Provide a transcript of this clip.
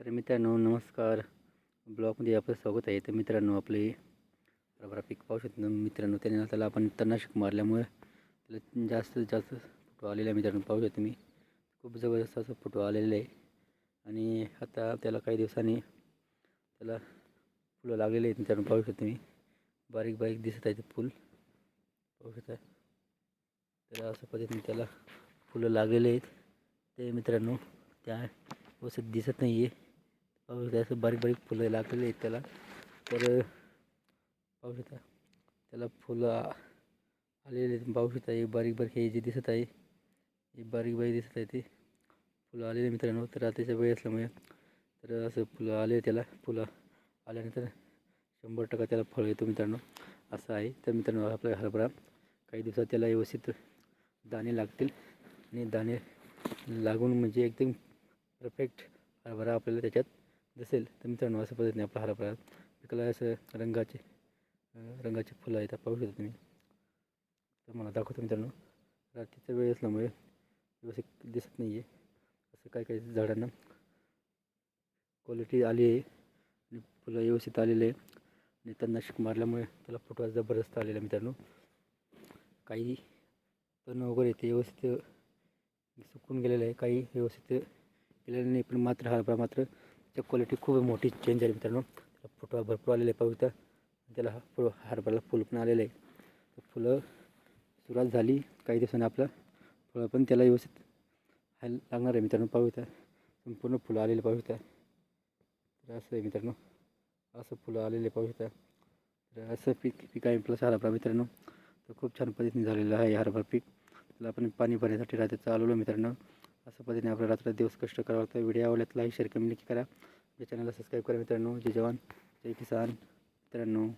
तर मित्रांनो नमस्कार. ब्लॉगमध्ये आपलं स्वागत आहे. तर मित्रांनो आपले हरभरा पीक पाहू शकतो मित्रांनो त्याने त्याला आपण तणनाशक मारल्यामुळे त्याला जास्तीत जास्त फोटो आलेला आहे मित्रांनो. पाहू शकतो मी खूप जबरदस्त असं फोटो आलेलं आहे. आणि आता त्याला काही दिवसांनी त्याला फुलं लागलेली आहेत मित्रांनो. पाहू शकतो मी बारीक बारीक दिसत आहे ते फूल. पाहू शकता. तर अशा पद्धतीने त्याला फुलं लागलेले आहेत. ते मित्रांनो त्या व्यवस्थित दिसत नाही आहे पाहू शकता असं बारीक बारीक फुलं लागलेली आहेत त्याला. तर पाहू शकता त्याला फुलं आलेले पाहू शकता हे बारीक बारीक हे जे दिसत आहे हे बारीक बारीक दिसत आहे ते फुलं आलेले मित्रांनो. तर रात्रीच्या वेळ असल्यामुळे तर असं फुलं आले त्याला. फुलं आल्यानंतर शंभर टक्का त्याला फळ येतो मित्रांनो. असं आहे. तर मित्रांनो आपला हरभरा काही दिवसात त्याला व्यवस्थित दाणे लागतील. आणि दाणे लागून म्हणजे एकदम परफेक्ट हरभरा आपल्याला त्याच्यात दिसेल. तर मित्रांनो अशा पद्धतीने आपला हरभरा पिकाला. असं रंगाचे रंगाचे फुलं आहेत पाहू शकता तुम्ही. तर मला दाखवतो मित्रांनो रात्रीचा वेळ असल्यामुळे व्यवस्थित दिसत नाही आहे असं काही काही झाडांना क्वालिटी आली आहे आणि फुलं व्यवस्थित आलेले आहे. आणि तणनाशक मारल्यामुळे त्याला फुटवा जबरदस्त आलेला आहे मित्रांनो. काही तण वगैरे ते व्यवस्थित सुकून गेलेलं आहे. काही व्यवस्थित केलेलं नाही पण मात्र हरभरा मात्र त्याची क्वालिटी खूप मोठी चेंज आहे मित्रांनो. त्याला फुटवा भरपूर आलेला आहे पाहू शकता त्याला हा फुल हरभऱ्याला फुल पण आलेलं आहे तर फुलं सुरुवात झाली काही दिवसांनी आपलं फळं पण त्याला व्यवस्थित हायला लागणार आहे मित्रांनो पाहू तर संपूर्ण फुलं आलेले पाहू तर असं आहे मित्रांनो. असं फुलं आलेले पाहू तर असं पीक पीक आहे प्लस हरभरा मित्रांनो. तर खूप छान पद्धतीने झालेलं आहे हरभरा पीक. त्याला आपण पाणी भरण्यासाठी राहते चालवलं मित्रांनो. अशा पद्धतीने आपल्याला रात्र दिवस कष्ट करावं लागतं व्हिडिओ आवडल्यात लाईक शेअर कमेंट करा. या चॅनलला सबस्क्राईब करा मित्रांनो. जय जवान. जय किसान. मित्रांनो.